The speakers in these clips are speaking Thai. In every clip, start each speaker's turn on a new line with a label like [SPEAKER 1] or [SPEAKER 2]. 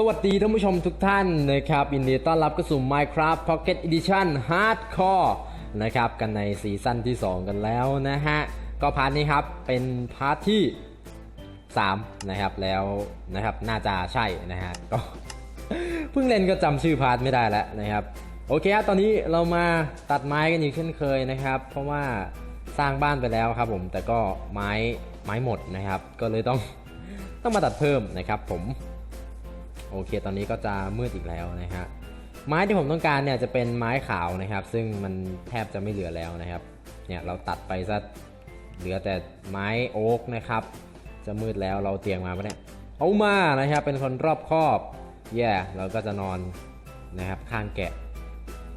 [SPEAKER 1] สวัสดีท่านผู้ชมทุกท่านนะครับยินดีต้อนรับเข้าสู่ Minecraft Pocket Edition Hardcore นะครับกันในซีซั่นที่ 2 กันแล้วนะฮะ ก็พาร์ทนี้ครับ เป็นพาร์ทที่ 3 นะครับแล้วนะครับน่าจะใช่นะฮะก็เพิ่งเล่นก็จำชื่อพาร์ทไม่ได้แล้วนะครับ โอเคครับตอนนี้เรามาตัดไม้กันอีกเช่นเคยนะครับ เพราะว่าสร้างบ้านไปแล้วครับผมแต่ก็ไม้ไม้หมดนะครับ ก็เลยต้องต้องมาตัดเพิ่มนะครับผม โอเค ตอนนี้ก็จะมืดอีกแล้วนะฮะไม้ที่ผมต้องการเนี่ยจะเป็นไม้ขาวนะครับ ซึ่งมันแทบจะไม่เหลือแล้วนะครับเนี่ยเราตัดไปซะเหลือแต่ไม้โอ๊กนะครับ จะมืดแล้วเราเตียงมาปะเนี่ยเอามานะครับเป็นคนรอบคอบแย่เราก็จะนอนนะครับข้างแกะ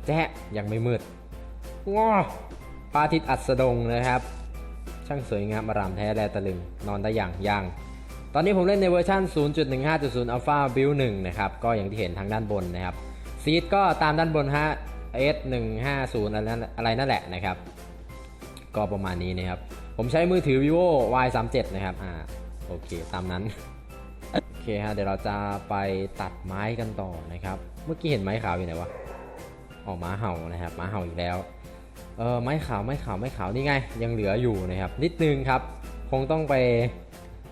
[SPEAKER 1] แจ๊ะยังไม่มืดว้าพระอาทิตย์อัสดงนะครับ ช่างสวยงามอารามแท้แลตะลึงนอนได้อย่างยัง ตอนนี้ผมเล่นในเวอร์ชัน0.15.0 Alpha Build 1นะครับ ก็อย่างที่เห็นทางด้านบนนะครับ ซีดก็ตามด้านบนฮะ S150 อะไรนั่นอะไรนั่นแหละนะครับ ก็ประมาณนี้นะครับ ผมใช้มือถือ vivo Y37 นะครับ อ่า โอเค ตามนั้น โอเคฮะ เดี๋ยวเราจะไปตัดไม้กันต่อนะครับ เมื่อกี้เห็นไม้ขาวอยู่ไหนวะออกมาเห่านะครับมาเห่าอีกแล้ว เออ ไม้ขาว ไม้ขาว ไม้ขาว นี่ไง ยังเหลืออยู่นะครับ นิดนึงครับ คงต้องไป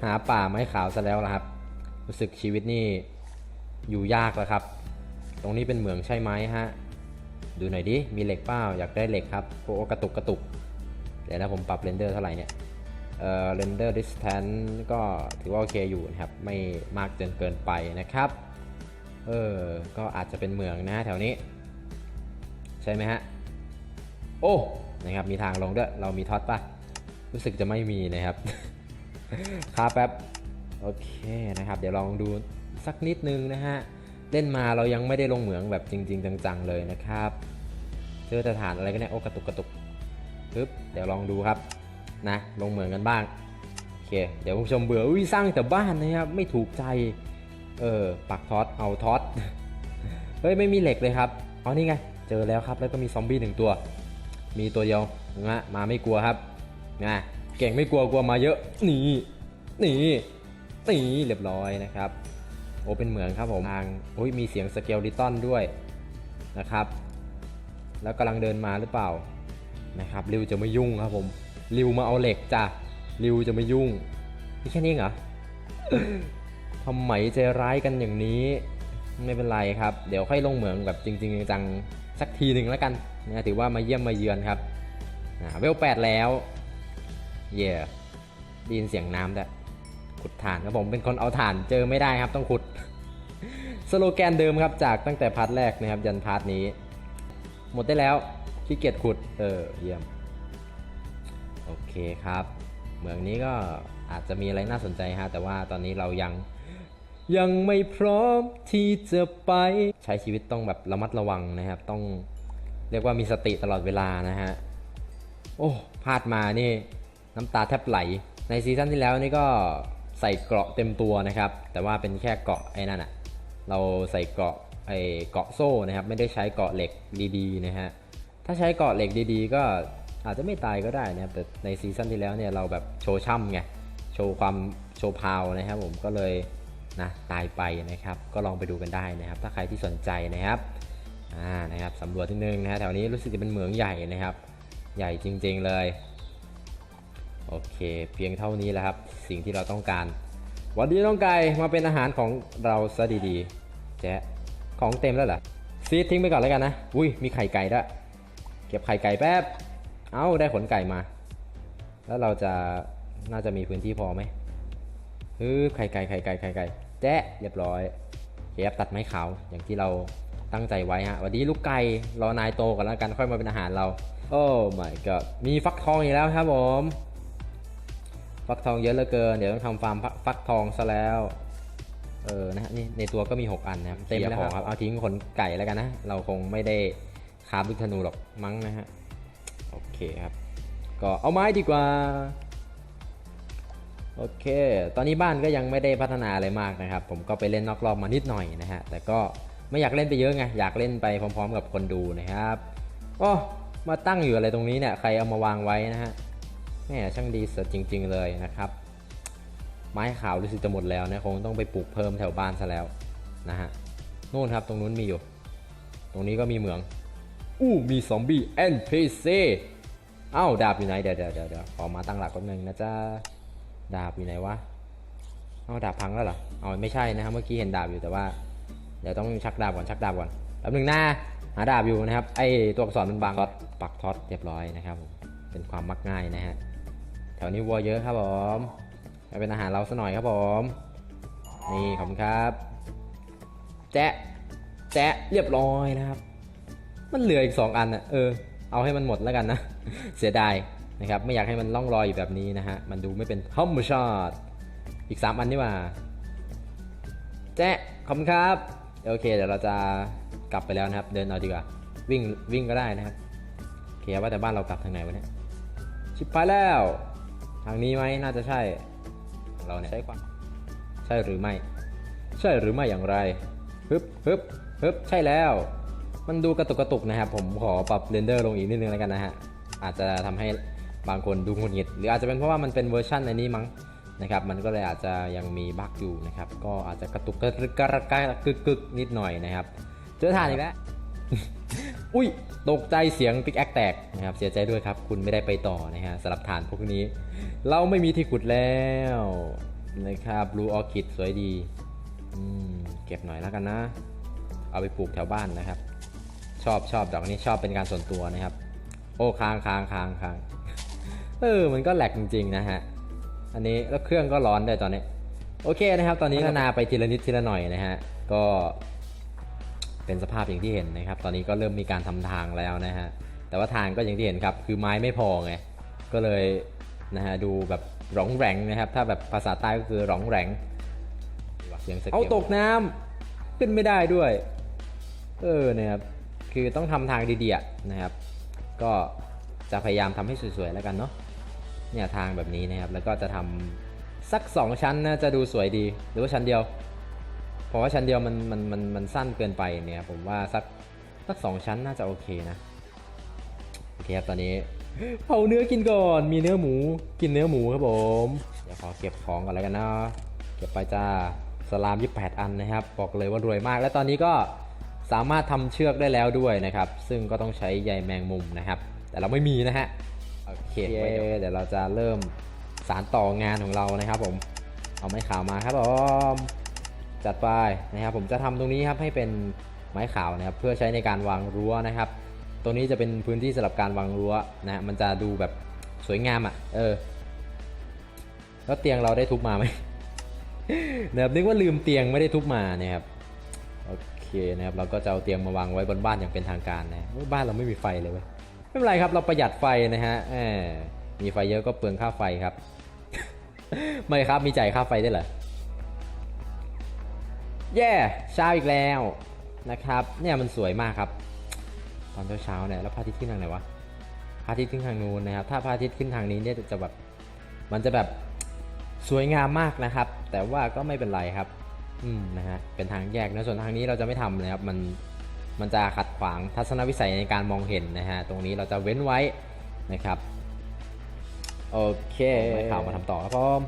[SPEAKER 1] หาป่าไม้ขาวซะแล้วละครับ รู้สึกชีวิตนี่อยู่ยากแล้วครับ ตรงนี้เป็นเหมืองใช่ไหมฮะ ดูหน่อยดิ มีเหล็กเปล่า อยากได้เหล็กครับโอ้กระตุกกระตุก เดี๋ยวนะผมปรับเรนเดอร์เท่าไหร่เนี่ยเอ่อเรนเดอร์ดิสแทนก็ถือว่าโอเคอยู่นะครับ ไม่มากจนเกินไปนะครับ เออ ก็อาจจะเป็นเหมืองนะฮะแถวนี้ ใช่ไหมฮะ โอ้ นะครับ มีทางลงด้วย เรามีท็อตปะรู้สึกจะไม่มีนะครับ ครับแป๊บโอเคนะครับ เดี๋ยวลองดูสักนิดนึงนะฮะ เล่นมาเรายังไม่ได้ลงเหมืองแบบจริง ๆ จังๆเลยนะครับ เจอแต่ฐานอะไรกันเนี่ยโอ้กระตุกกระตุกปึ๊บเดี๋ยวลองดูครับนะ ลงเหมืองกันบ้างโอเค เดี๋ยวผู้ชมเบื่ออุ้ยสร้างแต่บ้านนะครับไม่ถูกใจเออปักทอตเอาทอตเฮ้ยไม่มีเหล็กเลยครับอ๋อนี่ไงเจอแล้วครับแล้วก็มีซอมบี้หนึ่งตัว มีตัวเดียวนะมาไม่กลัวครับนะ เก่งไม่กลัวกลัวมาเยอะนี่นี่นี่เรียบร้อยนะครับ โอ้เป็นเหมืองครับผมทางโอ้ยมีเสียงสเกลดิตันด้วยนะครับ แล้วกำลังเดินมาหรือเปล่านะครับริวจะไม่ยุ่งครับผมริวมาเอาเหล็กจ้ะริวจะไม่ยุ่งนี่แค่นี้เหรอทำไมใจร้ายกันอย่างนี้ไม่เป็นไรครับ เดี๋ยวค่อยลงเหมืองแบบจริง ๆ จังๆสักทีหนึ่งแล้วกันนะถือว่ามาเยี่ยมมาเยือนครับเวลแปดแล้ว เย่ได้ยินเสียงน้ำแต่ขุดถ่านครับผมเป็นคนเอาถ่านเจอไม่ได้ครับต้องขุด สโลแกนเดิมครับจากตั้งแต่พาร์ทแรกนะครับยันพาร์ทนี้ หมดได้แล้วขี้เกียจขุดเออเยี่ยม โอเคครับ เมืองนี้ก็อาจจะมีอะไรน่าสนใจฮะแต่ว่าตอนนี้เรายังยังไม่พร้อมที่จะไปใช้ชีวิตต้องแบบระมัดระวังนะครับ ต้องเรียกว่ามีสติตลอดเวลานะฮะ โอ้พลาดมานี่ น้ำตาแทบไหล ในซีซั่นที่แล้วนี่ก็ใส่เกราะเต็มตัวนะครับ แต่ว่าเป็นแค่เกราะไอ้นั่นอะเราใส่เกราะไอ้เกราะโซ่นะครับ ไม่ได้ใช้เกราะเหล็กดีๆนะฮะ ถ้าใช้เกราะเหล็กดีๆ ก็อาจจะไม่ตายก็ได้นะครับ แต่ในซีซั่นที่แล้วเนี่ยเราแบบโชว์ช่ำไง โชว์ความโชว์พาวนะครับผม ก็เลยนะตายไปนะครับ ก็ลองไปดูกันได้นะครับ ถ้าใครที่สนใจนะครับอ่านะครับสำรวจทีนึงนะฮะแถวนี้รู้สึกจะเป็นเหมืองใหญ่นะครับ ใหญ่จริง ๆเลย โอเค เพียงเท่านี้แหละครับ สิ่งที่เราต้องการ วันนี้น้องไก่มาเป็นอาหารของเราซะดีๆ แจ๊ะของเต็มแล้วเหรอซีดทิ้งไปก่อนแล้วกันนะ อุ้ย มีไข่ไก่ด้วย เก็บไข่ไก่แป๊บ เอาได้ขนไก่มา แล้วเราจะน่าจะมีพื้นที่พอไหมฮึไข่ไก่ไข่ไก่ไข่ไก่แจ๊ะเรียบร้อยเก็บตัดไม้ขาวอย่างที่เราตั้งใจไว้ฮะ วันนี้ลูกไก่รอนายโตก่อนแล้วกันค่อยมาเป็นอาหารเรา โอ้ my god มีฟักทองอีกแล้วครับผม ฟักทองเยอะเหลือเกิน เดี๋ยวต้องทำฟาร์มฟักทองซะแล้ว เออนะฮะนี่ในตัวก็มี 6 อันนะครับเต็มแล้วของครับ เอาทิ้งขนไก่แล้วกันนะ เราคงไม่ได้คาบลูกธนูหรอกมั้งนะฮะ โอเคครับ ก็เอาไม้ดีกว่า โอเค ตอนนี้บ้านก็ยังไม่ได้พัฒนาอะไรมากนะครับ ผมก็ไปเล่นนอกรอบมานิดหน่อยนะฮะ แต่ก็ไม่อยากเล่นไปเยอะไง อยากเล่นไปพร้อม ๆ กับคนดูนะครับ โอ้ มาตั้งอยู่อะไรตรงนี้เนี่ย ใครเอามาวางไว้นะฮะ แม่ช่างดีสุดจริง ๆ เลยนะครับ ไม้ขาวรู้สึกจะหมดแล้วนะคงต้องไปปลูกเพิ่มแถวบ้านซะแล้วนะฮะนู่นครับตรงนู้นมีอยู่ ตรงนี้ก็มีเหมือง อู้มีซอมบี้ NPC เอ้าดาบอยู่ไหนเดี๋ยวเดี๋ยวเดี๋ยวเดี๋ยวขอมาตั้งหลักแป๊บนึงนะจ๊ะดาบอยู่ไหนวะเอ้าดาบพังแล้วเหรอเอาไม่ใช่นะครับเมื่อกี้เห็นดาบอยู่แต่ว่าเดี๋ยวต้องชักดาบก่อนชักดาบก่อนแป๊บนึงนะหาดาบอยู่นะครับไอตัวอักษรมันบางท็อตปักท็อตเรียบร้อยนะครับผมเป็นความมักง่ายนะฮะ แถวนี้วัวเยอะครับผมไปเป็นอาหารเราซะหน่อยครับผม นี่ขอบคุณครับ แจ๊ะแจ๊ะเรียบร้อยนะครับ มันเหลืออีก 2 อันอะเออ เอาให้มันหมดแล้วกันนะ เสียดายนะครับ ไม่อยากให้มันล่องลอยอยู่แบบนี้นะฮะ มันดูไม่เป็นธรรมชาติอีก 3 อันนี่ว่า แจ๊ะขอบคุณครับ โอเค เดี๋ยวเราจะกลับไปแล้วนะครับ เดินเอาดีกว่า วิ่งวิ่งก็ได้นะครับ โอเคว่าแต่บ้านเรากลับทางไหนวะเนี่ย ชิบไปแล้วางนี้ไหมน่าจะใช่ของเราเนี่ยใช่ความใช่หรือไม่ ใช่หรือไม่อย่างไรฮึบฮึบฮึบใช่แล้ว มันดูกระตุกกระตุกนะครับผมขอปรับเรนเดอร์ลงอีกนิดนึงแล้วกันนะฮะอาจจะทำให้บางคนดูหงุดหงิดหรืออาจจะเป็นเพราะว่ามันเป็นเวอร์ชันในนี้มั้งนะครับมันก็เลยอาจจะยังมีบั๊กอยู่นะครับก็อาจจะกระตุกกระรึกกระระกระกึกกึกนิดหน่อยนะครับ เจอทานอีกแล้ว อุ้ย ตกใจเสียงปิกแอคแตกนะครับ เสียใจด้วยครับ คุณไม่ได้ไปต่อนะฮะสำหรับฐานพวกนี้ เราไม่มีที่ขุดแล้วนะครับบลูออคิดสวยดีอืมเก็บหน่อยแล้วกันนะ เอาไปปลูกแถวบ้านนะครับ ชอบชอบดอกนี้ชอบเป็นการส่วนตัวนะครับ โอ้ค้างค้างค้างค้างเออมันก็แหลกจริงๆนะฮะอันนี้แล้วเครื่องก็ร้อนด้วยตอนนี้ โอเคนะครับ ตอนนี้พัฒนาไปทีละนิดทีละหน่อยนะฮะก็ เป็นสภาพอย่างที่เห็นนะครับ ตอนนี้ก็เริ่มมีการทำทางแล้วนะฮะ แต่ว่าทางก็อย่างที่เห็นครับ คือไม้ไม่พอไง ก็เลยนะฮะดูแบบร้องแรงนะครับ ถ้าแบบภาษาใต้ก็คือร้องแรงเสียงสะเก็ดเอาตกน้ำขึ้นไม่ได้ด้วย เออนะครับ คือต้องทำทางดีๆอะนะครับ ก็จะพยายามทำให้สวยๆแล้วกันเนาะ เนี่ยทางแบบนี้นะครับ แล้วก็จะทำสัก 2 ชั้นนะจะดูสวยดี หรือว่าชั้นเดียว เพราะว่าชั้นเดียวมันมันมันมันสั้นเกินไปเนี่ยผมว่าสักสักสองชั้นน่าจะโอเคนะโอเคครับตอนนี้เผาเนื้อกินก่อนมีเนื้อหมูกินเนื้อหมูครับผมเดี๋ยวขอเก็บของก่อนแล้วกันนะเก็บไปจ้าสลาม 28 อันนะครับ บอกเลยว่ารวยมาก และตอนนี้ก็สามารถทำเชือกได้แล้วด้วยนะครับ ซึ่งก็ต้องใช้ใยแมงมุมนะครับ แต่เราไม่มีนะฮะโอเคเดี๋ยวเราจะเริ่มสารต่องานของเรานะครับผมเอาไม้ขาวมาครับผม จัดไปนะครับผมจะทำตรงนี้ครับให้เป็นไม้ขาวนะครับเพื่อใช้ในการวางรั้วนะครับตรงนี้จะเป็นพื้นที่สำหรับการวางรั้วนะฮะมันจะดูแบบสวยงามอะเออแล้วเตียงเราได้ทุบมาไหมนะครับนึกว่าลืมเตียงไม่ได้ทุบมานะครับโอเคนะครับเราก็จะเอาเตียงมาวางไว้บนบ้านอย่างเป็นทางการนะบ้านเราไม่มีไฟเลยเว้ยไม่เป็นไรครับเราประหยัดไฟนะฮะมีไฟเยอะก็เปลืองค่าไฟครับ ไม่ครับมีจ่ายค่าไฟได้เหรอ แย่เช้าอีกแล้วนะครับ เนี่ยมันสวยมากครับ ตอนเช้าๆเนี่ยแล้วพระอาทิตย์ขึ้นทางไหนวะพระอาทิตย์ขึ้นทางนู้นนะครับ ถ้าพระอาทิตย์ขึ้นทางนี้เนี่ยจะแบบมันจะแบบสวยงามมากนะครับ แต่ว่าก็ไม่เป็นไรครับ อืมนะฮะเป็นทางแยกนะส่วนทางนี้เราจะไม่ทำนะครับมันมันจะขัดขวางทัศนวิสัยในการมองเห็นนะฮะตรงนี้เราจะเว้นไว้นะครับโอเคไม่ข่าวมาทำต่อครับผม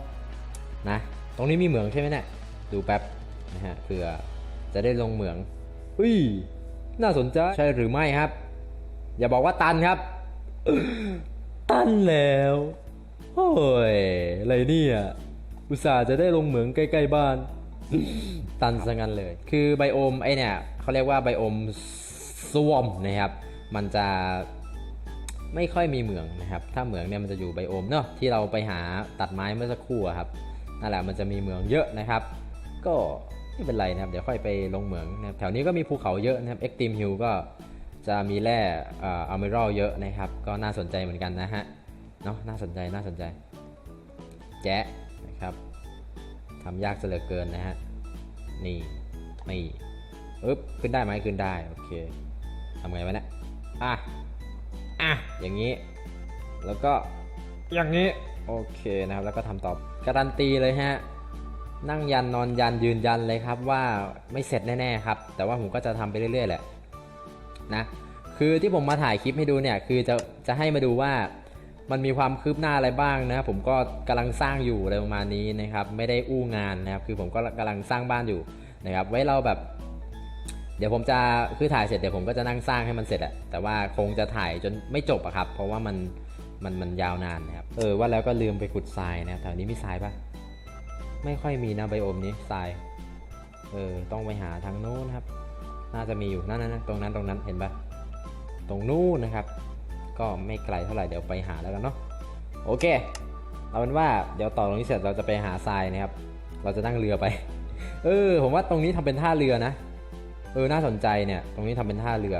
[SPEAKER 1] นะ ตรงนี้มีเหมืองใช่ไหมเนี่ยดูแป๊บ นะฮะเผื่อจะได้ลงเหมืองอุ้ยน่าสนใจใช่หรือไม่ครับ อย่าบอกว่าตันครับ ตันแล้วโอ้ยอะไรเนี่ยอุตส่าห์จะได้ลงเหมืองใกล้ๆบ้าน ตันซะงั้นเลย คือไบโอมไอเนี่ยเขาเรียกว่าไบโอมสวอมนะครับ มันจะไม่ค่อยมีเหมืองนะครับ ถ้าเหมืองเนี่ยมันจะอยู่ไบโอมเนาะที่เราไปหาตัดไม้เมื่อสักครู่ครับนั่นแหละมันจะมีเหมืองเยอะนะครับ ก็ ไม่เป็นไรนะครับ เดี๋ยวค่อยไปลงเหมืองนะครับแถวนี้ก็มีภูเขาเยอะนะครับเอ็กติมฮิลก็จะมีแร่อัลเมรัลเยอะนะครับ ก็น่าสนใจเหมือนกันนะฮะเนาะน่าสนใจน่าสนใจ แจ๊ะนะครับทำยากเหลือเกินนะฮะนี่นี่อึ๊บขึ้นได้ไหมขึ้นได้โอเคทำไงวะเนี่ยอะอะอย่างนี้ แล้วก็อย่างนี้โอเคนะครับแล้วก็ทำต่อการันตีเลยฮะ นั่งยันนอนยันยืนยันเลยครับว่าไม่เสร็จแน่ๆครับ แต่ว่าผมก็จะทำไปเรื่อยๆแหละนะคือที่ผมมาถ่ายคลิปให้ดูเนี่ยคือจะจะให้มาดูว่ามันมีความคืบหน้าอะไรบ้างนะผมก็กำลังสร้างอยู่อะไรประมาณนี้นะครับ ไม่ได้อู้งานนะครับ คือผมก็กำลังสร้างบ้านอยู่นะครับ ไว้เราแบบ เดี๋ยวผมจะคือถ่ายเสร็จเดี๋ยวผมก็จะนั่งสร้างให้มันเสร็จอะแต่ว่าคงจะถ่ายจนไม่จบอะครับ เพราะว่ามันมันมันยาวนานนะครับเออว่าแล้วก็ลืมไปขุดทรายนะครับแถวนี้มีทรายปะ ไม่ค่อยมีนะไบโอมนี้ทราย เออ ต้องไปหาทางโน้นครับ น่าจะมีอยู่นั่นนั่นตรงนั้นตรงนั้นเห็นปะตรงนู้นนะครับ ก็ไม่ไกลเท่าไหร่เดี๋ยวไปหาแล้วกันเนาะ โอเค เอาเป็นว่าเดี๋ยวต่อตรงนี้เสร็จเราจะไปหาทรายนะครับ เราจะนั่งเรือไป เออ ผมว่าตรงนี้ทำเป็นท่าเรือนะ เออ น่าสนใจเนี่ย ตรงนี้ทำเป็นท่าเรือ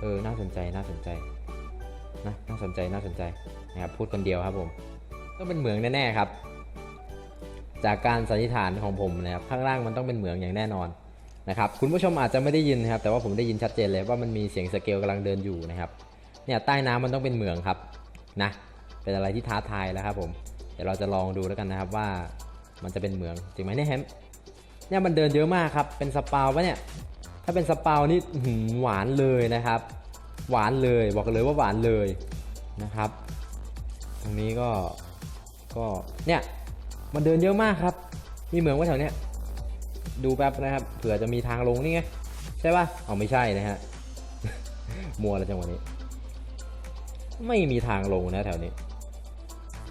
[SPEAKER 1] เออ น่าสนใจ น่าสนใจ นะ น่าสนใจ น่าสนใจ นะครับ พูดคนเดียวครับผม ก็เป็นเหมืองแน่ๆครับ จากการสันนิษฐานของผมนะครับข้างล่างมันต้องเป็นเหมืองอย่างแน่นอนนะครับคุณผู้ชมอาจจะไม่ได้ยินนะครับแต่ว่าผมได้ยินชัดเจนเลยว่ามันมีเสียงสเกลกำลังเดินอยู่นะครับเนี่ยใต้น้ำมันต้องเป็นเหมืองครับนะเป็นอะไรที่ท้าทายแล้วครับผมเดี๋ยวเราจะลองดูแล้วกันนะครับว่ามันจะเป็นเหมืองจริงไหมเนี่ยแฮมเนี่ยมันเดินเยอะมากครับเป็นสปาวปะเนี่ยถ้าเป็นสปาวนี่หหวานเลยนะครับ หวานเลยบอกเลยว่าหวานเลยนะครับ ตรงนี้ก็ก็เนี่ย มันเดินเยอะมากครับ มีเหมืองว่าแถวเนี้ย ดูแป๊บนะครับ เผื่อจะมีทางลงนี่ไง ใช่ปะเอาไม่ใช่นะฮะ มัวแล้วจังหวะนี้ ไม่มีทางลงนะแถวนี้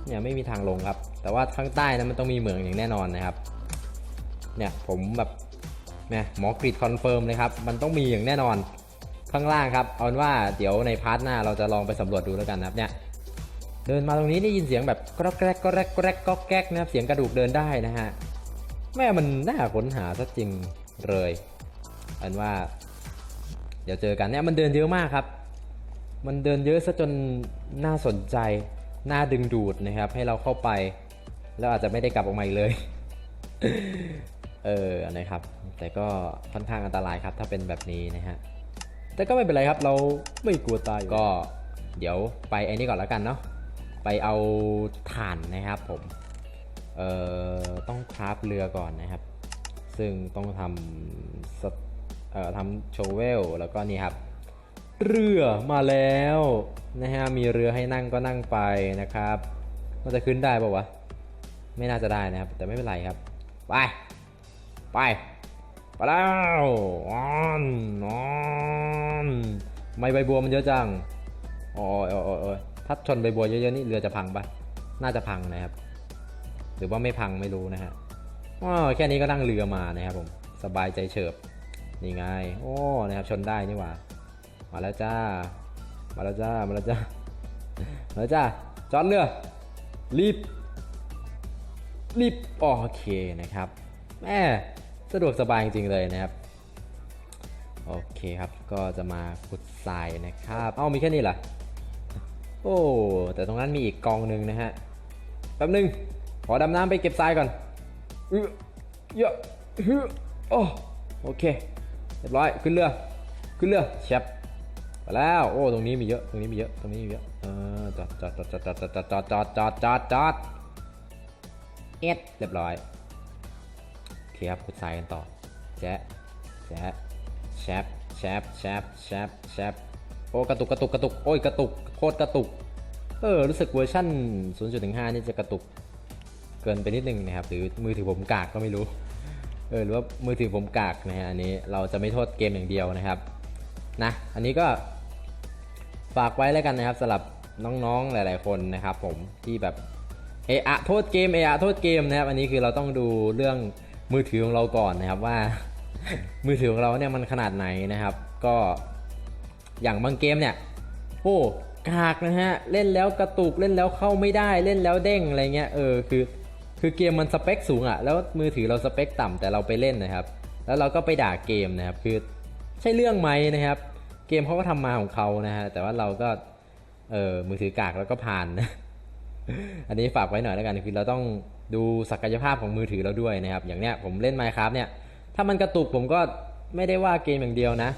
[SPEAKER 1] เนี่ยไม่มีทางลงครับ แต่ว่าข้างใต้นะมันต้องมีเหมืองอย่างแน่นอนนะครับ เนี่ยผมแบบเนี่ยหมอกรีดคอนเฟิร์มเลยครับ มันต้องมีอย่างแน่นอน ข้างล่างครับ เอาเป็นว่าเดี๋ยวในพาร์ทหน้าเราจะลองไปสำรวจดูแล้วกันนะครับเนี่ย เดินมาตรงนี้ได้ยินเสียงแบบกรอกแกรกกรอกแกรกกรอกแกรกกรอกแกรกนะครับเสียงกระดูกเดินได้นะฮะแม่มันน่าค้นหาซะจริงเลยอาเป็นว่า เดี๋ยวเจอกันเนี่ยมันเดินเยอะมากครับ มันเดินเยอะซะจนน่าสนใจน่าดึงดูดนะครับ ให้เราเข้าไป แล้วอาจจะไม่ได้กลับออกมาอีกเลย เออนะครับ แต่ก็ค่อนข้างอันตรายครับ ถ้าเป็นแบบนี้นะฮะแต่ก็ไม่เป็นไรครับ เราไม่กลัวตายก็เดี๋ยวไปไอ้นี่ก่อนแล้วกันเนาะ ไปเอาถ่านนะครับผม เอ่อ ต้องคราฟเรือก่อนนะครับ ซึ่งต้องทำเอ่อทำโชเวล แล้วก็นี่ครับ เรือมาแล้วนะฮะ มีเรือให้นั่งก็นั่งไปนะครับ มันจะขึ้นได้ปะวะ ไม่น่าจะได้นะครับ แต่ไม่เป็นไรครับ ไป ไป ไปแล้วออนออนไม่ใบบัวมันเยอะจังอ้ยโอ้ยโอ้ยโอ้ย ถ้าชนใบบัวเยอะๆนี่เรือจะพังปะน่าจะพังนะครับ หรือว่าไม่พังไม่รู้นะฮะอ๋อแค่นี้ก็นั่งเรือมานะครับผมสบายใจเฉิบนี่ไงโอ้นะครับชนได้นี่หว่ามาแล้วจ้า มาแล้วจ้ามาแล้วจ้ามาแล้วจ้าจอดเรือรีบรีบโอเคนะครับแม่สะดวกสบายจริงๆเลยนะครับโอเคครับก็จะมาขุดทรายนะครับ เอ้ามีแค่นี้เหรอ โอ้ แต่ตรงนั้นมีอีกกองหนึ่งนะฮะ แป๊บหนึง ขอดำน้ำไปเก็บทรายก่อนเออเยอะฮ้อโอ้โอเค เรียบร้อย ขึ้นเรือ ขึ้นเรือแชปไปแล้ว โอ้ ตรงนี้มีเยอะ ตรงนี้มีเยอะ ตรงนี้มีเยอะเออจอดจอดจอดจอดจอดจอดจอดจอดจอดจอดจอดเอ็ด เรียบร้อยโอเคครับขุดทรายกันต่อ แจ๊ะแจ๊ะแชปแชปแชปแชปแชป โอ้กระตุกกระตุกกระตุกโอ้ยกระตุกโคตรกระตุกเออรู้สึกเวอร์ชั่น 0.15 นี่จะกระตุกเกินไปนิดนึงนะครับหรือมือถือผมกากก็ไม่รู้เออหรือว่ามือถือผมกากนะฮะอันนี้เราจะไม่โทษเกมอย่างเดียวนะครับนะอันนี้ก็ฝากไว้แล้วกันนะครับสำหรับน้องๆหลาย ๆ คนนะครับผมที่แบบเออะโทษเกมเออะโทษเกมนะครับ อันนี้คือเราต้องดูเรื่องมือถือของเราก่อนนะครับว่า มือถือของเราเนี่ยมันขนาดไหนนะครับ ก็ อย่างบางเกมเนี่ยโอ้กากนะฮะ เล่นแล้วกระตุกเล่นแล้วเข้าไม่ได้เล่นแล้วเด้งอะไรเงี้ยเออคือ คือเกมมันสเปคสูงอะ่ะแล้วมือถือเราสเปคต่ำแต่เราไปเล่นนะครับ แล้วเราก็ไปด่าเกมนะครับคือใช่เรื่องไหมนะครับ เกมเขาก็ทำมาของเขานะฮะแต่ว่าเราก็เออมือถือกากแล้วก็ผ่านนะอันนี้ฝากไว้หน่อยแล้วกันคือเราต้องดูศักยภาพของมือถือเราด้วยนะครับ อย่างเนี้ยผมเล่น Minecraft เนี่ยถ้ามันกระตุกผมก็ไม่ได้ว่าเกมอย่างเดียวนะ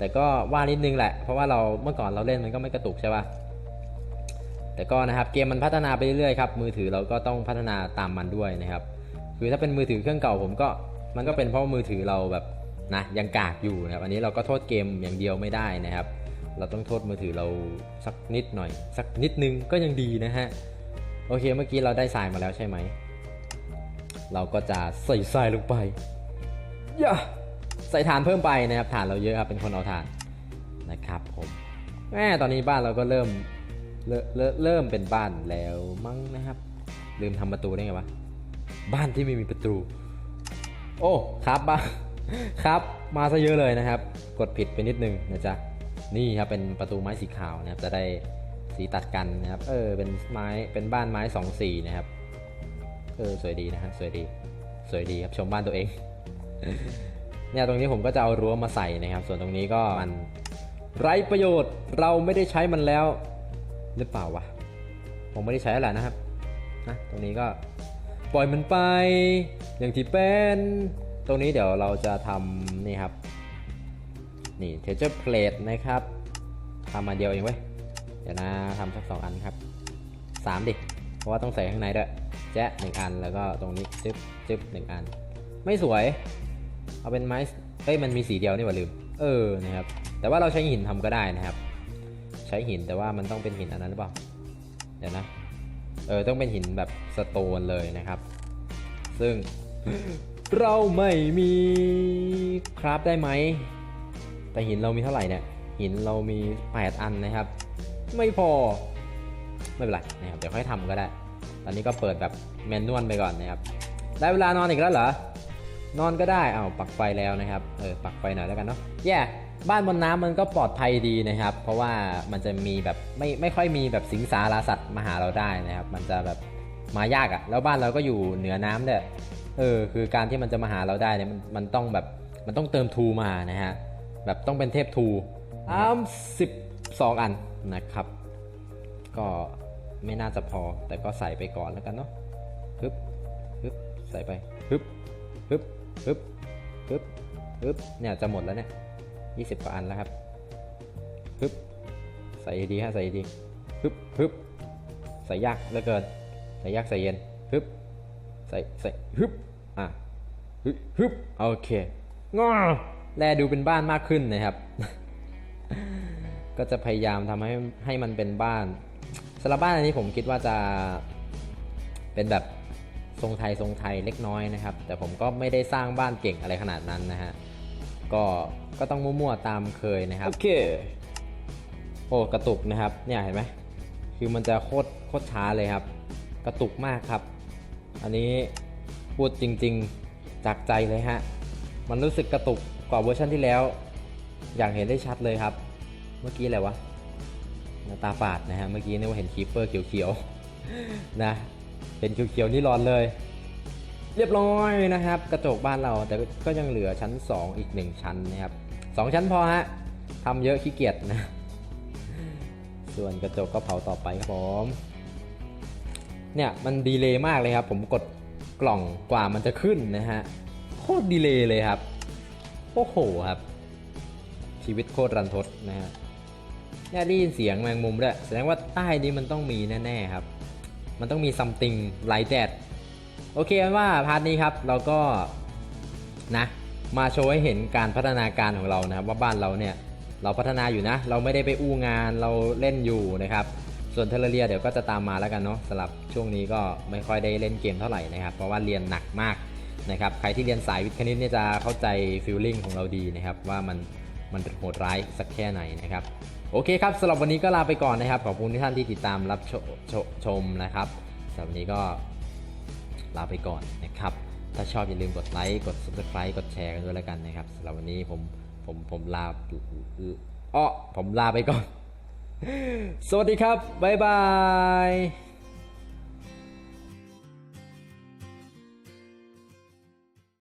[SPEAKER 1] แต่ก็ว่านิดนึงแหละ เพราะว่าเราเมื่อก่อนเราเล่นมันก็ไม่กระตุกใช่ปะแต่ก็นะครับเกมมันพัฒนาไปเรื่อยๆครับมือถือเราก็ต้องพัฒนาตามมันด้วยนะครับคือถ้าเป็นมือถือเครื่องเก่าผมก็มันก็เป็นเพราะมือถือเราแบบนะยังกากอยู่นะครับอันนี้เราก็โทษเกมอย่างเดียวไม่ได้นะครับ เราต้องโทษมือถือเราสักนิดหน่อย สักนิดนึงก็ยังดีนะฮะโอเคเมื่อกี้เราได้ทรายมาแล้วใช่ไหม เราก็จะใส่ทรายลงไปย่า ใส่ฐานเพิ่มไปนะครับฐานเราเยอะครับเป็นคนเอาฐานนะครับผมแม่ตอนนี้บ้านเราก็เริ่มเริ่มเริ่มเป็นบ้านแล้วมั้งนะครับ ลืมทำประตูได้ไงวะบ้านที่ไม่มีประตู โอ้ครับบ้าครับมาซะเยอะเลยนะครับ กดผิดไปนิดนึงนะจ๊ะนี่ครับเป็นประตูไม้สีขาวนะครับ จะได้สีตัดกันนะครับเออเป็นไม้เป็นบ้านไม้สองสีนะครับเออสวยดีนะฮะสวยดี สวยดีครับชมบ้านตัวเอง เนี่ยตรงนี้ผมก็จะเอารั้วมาใส่นะครับ ส่วนตรงนี้ก็มันไร้ประโยชน์เราไม่ได้ใช้มันแล้วหรือเปล่าวะผมไม่ได้ใช้แล้วนะครับนะตรงนี้ก็ปล่อยมันไป อย่างที่เป็น ตรงนี้เดี๋ยวเราจะทำนี่ครับ นี่เทเจอร์เพลทนะครับทำมาเดียวเองเว้ยเดี๋ยวนะทำสักสองอันครับสามดิ เพราะว่าต้องใส่ข้างในด้วยแจ๊ะหนึ่งอันแล้วก็ตรงนี้จึ๊บจึ๊บหนึ่งอัน ไม่สวย เอาเป็นไม้เอ้ยมันมีสีเดียวนี่หว่าลืม เออนะครับ แต่ว่าเราใช้หินทำก็ได้นะครับ ใช้หินแต่ว่ามันต้องเป็นหินอันนั้นหรือเปล่า เดี๋ยวนะ เออต้องเป็นหินแบบสโตนเลยนะครับ ซึ่งเราไม่มีคราฟได้ไหม แต่หินเรามีเท่าไหร่เนี่ย หินเรามี 8 อันนะครับ ไม่พอ ไม่เป็นไรนะครับ เดี๋ยวค่อยทำก็ได้ ตอนนี้ก็เปิดแบบแมนนวลไปก่อนนะครับ ได้เวลานอนอีกแล้วเหรอ นอนก็ได้เอ้าปักไฟแล้วนะครับเออปักไฟหน่อยแล้วกันเนาะแย่บ้านบนน้ำมันก็ปลอดภัยดีนะครับ เพราะว่ามันจะมีแบบไม่ไม่ค่อยมีแบบสิงสาราสัตว์มาหาเราได้นะครับ มันจะแบบมายากอะ่ะ แล้วบ้านเราก็อยู่เหนือน้ำด้วยเออคือการที่มันจะมาหาเราได้เนี่ยมันมันต้องแบบมันต้องเติมทูมานะฮะแบบต้องเป็นเทพทูอ้ามสิบสองอันนะครับ ก็ไม่น่าจะพอแต่ก็ใส่ไปก่อนแล้วกันเนาะฮึบฮึบใส่ไปฮึบฮึบ ฮึบฮึบฮึบเนี่ยจะหมดแล้วเนี่ยยี่สิบกว่าอันแล้วครับฮึบใส่ดีฮะใส่ดีฮึบฮึบใส่ยากเหลือเกิน ใส่ยากใส่เย็นฮึบใส่ใส่ฮึบอะฮึบฮึบโอเคงอแลดูเป็นบ้านมากขึ้นนะครับ ก็จะพยายามทำให้ให้มันเป็นบ้านสำหรับบ้านอันนี้ผมคิดว่าจะเป็นแบบ ทรงไทยทรงไทยเล็กน้อยนะครับ แต่ผมก็ไม่ได้สร้างบ้านเก่งอะไรขนาดนั้นนะฮะก็ก็ต้องมั่วๆตามเคยนะครับโอเคโอ้กระตุกนะครับเนี่ยเห็นไหมคือมันจะโคตรโคตรช้าเลยครับ กระตุกมากครับ อันนี้พูดจริงๆจากใจเลยฮะมันรู้สึกกระตุกกว่าเวอร์ชันที่แล้ว อย่างเห็นได้ชัดเลยครับ เมื่อกี้อะไรวะหน้าตาฝาดนะฮะเมื่อกี้นึกว่าเห็นคีปเปอร์เขียวๆนะ เป็นเขียวๆนี่ร้อนเลย เรียบร้อยนะครับ กระจกบ้านเราแต่ก็ยังเหลือชั้น 2 อีก 1 ชั้นนะครับสองชั้นพอฮะทำเยอะขี้เกียจนะ ส่วนกระจกก็เผาต่อไปครับผมเนี่ยมันดีเลย์มากเลยครับ ผมกดกล่องกว่ามันจะขึ้นนะฮะโคตรดีเลย์เลยครับโอ้โหครับ ชีวิตโคตรรันทดนะฮะเนี่ยได้ยินเสียงแมงมุมด้วยแสดงว่าใต้นี้มันต้องมีแน่ๆครับ มันต้องมี something like that โอเคเป็นว่าพาร์ทนี้ครับเราก็นะมาโชว์ให้เห็นการพัฒนาการของเรานะครับว่าบ้านเราเนี่ยเราพัฒนาอยู่นะ เราไม่ได้ไปอู้งานเราเล่นอยู่นะครับ ส่วนเทเลเรียเดี๋ยวก็จะตามมาแล้วกันเนาะสำหรับช่วงนี้ก็ไม่ค่อยได้เล่นเกมเท่าไหร่นะครับ เพราะว่าเรียนหนักมากนะครับใครที่เรียนสายวิทย์คณิตเนี่ยจะเข้าใจฟีลลิ่งของเราดีนะครับว่ามันมันโหดร้ายสักแค่ไหนนะครับ โอเคครับสำหรับวันนี้ก็ลาไปก่อนนะครับ ขอบคุณทุกท่านที่ติดตามรับชชชมนะครับสำหรับวันนี้ก็ลาไปก่อนนะครับ ถ้าชอบอย่าลืมกดไลค์ กด subscribe กดแชร์กันด้วยแล้วกันนะครับสำหรับวันนี้ผมผมผมลาอ้อผมลาไปก่อน สวัสดีครับ บ๊ายบาย